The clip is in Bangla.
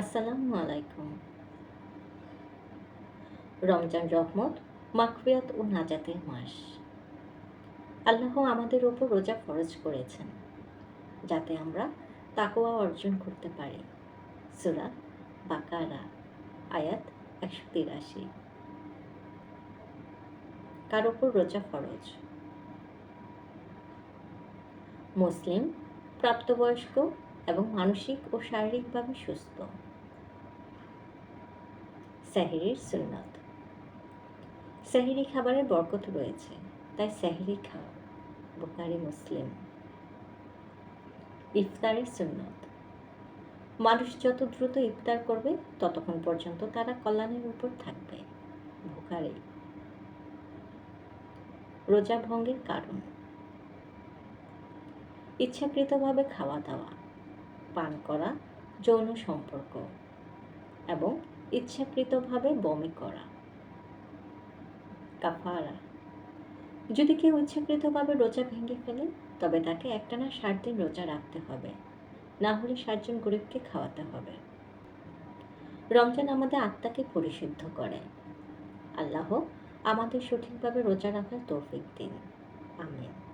আসসালামু আলাইকুম। রমজান রহমত মাকফিরাত ও নাজাতের মাস। আল্লাহ আমাদের ওপর রোজা ফরজ করেছেন, যাতে আমরা তাকোয়া অর্জন করতে পারি। সুরা বাকারা, আয়াত একশো তিরাশি। কার ওপর রোজা ফরজ? মুসলিম, প্রাপ্তবয়স্ক এবং মানসিক ও শারীরিকভাবে সুস্থ। স্যাহিরির সুন্নত। স্যাহিরি খাবারের বরকত রয়েছে, তাই স্যাহিরি খাও বুকারি মুসলিম। ইফতারের সুন্নত। মানুষ যত দ্রুত ইফতার করবে, ততক্ষণ পর্যন্ত তারা কল্যাণের উপর থাকবে বুকারি রোজা ভঙ্গের কারণ। ইচ্ছাকৃতভাবে খাওয়া দাওয়া। পান করা, যৌন সম্পর্ক এবং ইচ্ছাকৃতভাবে বমি করা। কাফারা। যদি কেউ ইচ্ছাকৃতভাবে রোজা ভেঙে ফেলে, তবে তাকে একটানা ষাট দিন রোজা রাখতে হবে। না হলে ষাটজন গরিবকে খাওয়াতে হবে। রমজান আমাদের আত্মাকে পরিশুদ্ধ করে। আল্লাহ আমাদের সঠিকভাবে রোজা রাখার তৌফিক দিন। আমিন।